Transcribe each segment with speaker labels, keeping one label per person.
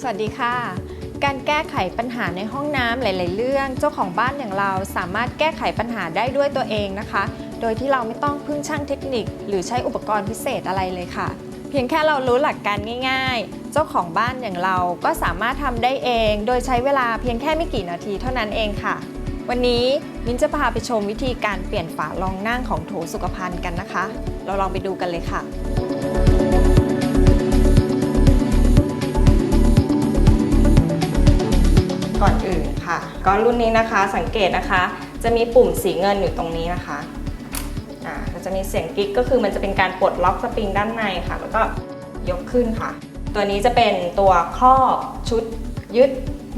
Speaker 1: สวัสดีค่ะ การแก้ไขปัญหาในห้องน้ำหลาย ๆ เรื่อง เจ้าของบ้านอย่างเราสามารถแก้ไขปัญหาได้ด้วยตัวเองนะคะ โดยที่เราไม่ต้องพึ่งช่างเทคนิค หรือใช้อุปกรณ์พิเศษอะไรเลยค่ะ เพียงแค่เรารู้หลักการง่าย ๆ เจ้าของบ้านอย่างเราก็สามารถทำได้เอง โดยใช้เวลาเพียงแค่ไม่กี่นาทีเท่านั้นเองค่ะ วันนี้มิ้นจะพาไปชมวิธีการเปลี่ยนฝารองนั่งของโถสุขภัณฑ์กันนะคะ เราลองไปดูกันเลยค่ะ ก็รุ่นนี้นะคะสังเกตนะคะ จะมีปุ่มสีเงินอยู่ตรงนี้นะคะอ่าก็จะมีเสียงกิ๊กก็คือมันจะเป็นการปลดล็อกสปริงด้านในค่ะ แล้วก็ยกขึ้นค่ะ ตัวนี้จะเป็นตัวครอบชุดยึด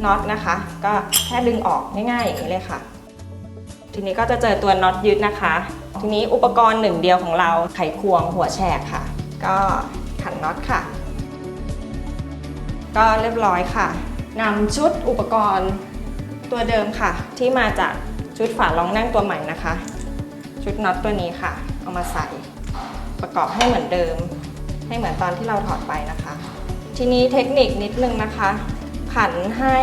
Speaker 1: น็อตนะคะ ก็แค่ดึงออกง่ายๆอย่างนี้เลยค่ะ ทีนี้ก็จะเจอตัวน็อตยึดนะคะ ทีนี้อุปกรณ์หนึ่งเดียวของเราไขควงหัวแฉกค่ะ ก็ขันน็อตค่ะ ก็เรียบร้อยค่ะนำชุดอุปกรณ์ ตัวเดิมค่ะ ที่มาจากชุดฝารองนั่งตัวใหม่นะคะ ชุดน็อตตัวนี้ค่ะ เอามาใส่ประกอบให้เหมือนเดิม ให้เหมือนตอนที่เราถอดไปนะคะ ทีนี้เทคนิคนิดนึงนะคะ ขันให้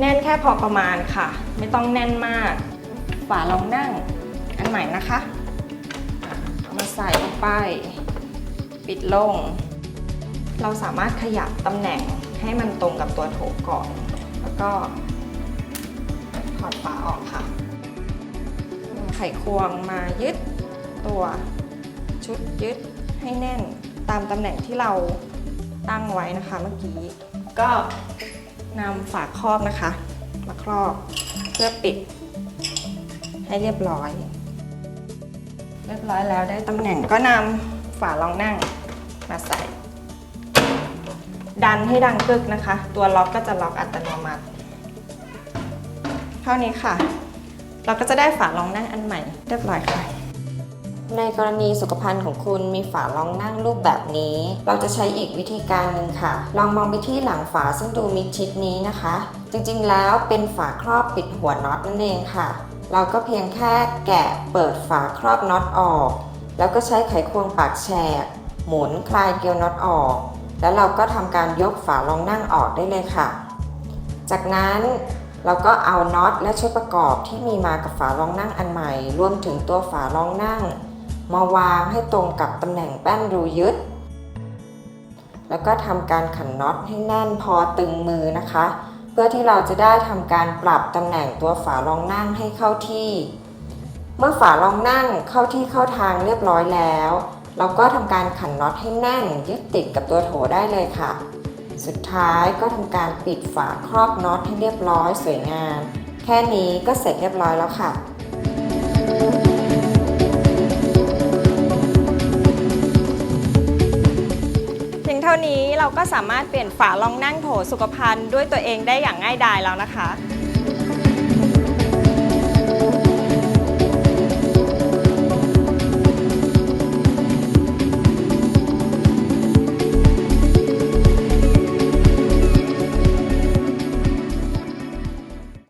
Speaker 1: แน่นแค่พอประมาณค่ะ ไม่ต้องแน่นมากฝารองนั่งอันใหม่นะคะเอามาใส่ลงไป ปิดลง เราสามารถขยับตำแหน่งให้มันตรงกับตัวโถก่อน แล้วก็ ถอดฝาออกค่ะไขควงมายึดตัวชุดยึดให้แน่นตามตำแหน่งที่เราตั้งไว้นะคะเมื่อกี้ ก็นำฝาครอบนะคะ มาครอบเพื่อปิดให้เรียบร้อย เรียบร้อยแล้วได้ตำแหน่งก็นำฝารองนั่งมาใส่ ดันให้ดังกึกนะคะ ตัวล็อกก็จะล็อกอัตโนมัติ ท่านี้ค่ะ เราก็จะได้ฝารองนั่งอันใหม่เรียบร้อยค่ะ
Speaker 2: ในกรณีสุขภัณฑ์ของคุณมีฝารองนั่งรูปแบบนี้ เราจะใช้อีกวิธีการหนึ่งค่ะ ลองมองไปที่หลังฝาซึ่งดูมิดชิดนี้นะคะ จริงๆแล้วเป็นฝาครอบปิดหัวน็อตนั่นเองค่ะ เราก็เพียงแค่แกะเปิดฝาครอบน็อตออก แล้วก็ใช้ไขควงปากแฉกหมุนคลายเกลียวน็อตออก แล้วเราก็ทำการยกฝารองนั่งออกได้เลยค่ะ จากนั้น เราก็เอาน็อตและชุดประกอบที่มีมากับฝารองนั่งอันใหม่ รวมถึงตัวฝารองนั่ง มาวางให้ตรงกับตำแหน่งแป้นรูยึด แล้วก็ทำการขันน็อตให้แน่นพอตึงมือนะคะ เพื่อที่เราจะได้ทำการปรับตำแหน่งตัวฝารองนั่งให้เข้าที่ เมื่อฝารองนั่งเข้าที่เข้าทางเรียบร้อยแล้ว เราก็ทำการขันน็อตให้แน่นยึดติดกับตัวโถได้เลยค่ะ สุดท้ายก็ทำการปิดฝาครอบน็อตให้เรียบร้อยสวยงาม แค่นี้ก็เสร็จเรียบร้อยแล้วค่ะ
Speaker 1: เพียงเท่านี้เราก็สามารถเปลี่ยนฝารองนั่งโถสุขภัณฑ์ด้วยตัวเองได้อย่างง่ายดายแล้วนะคะ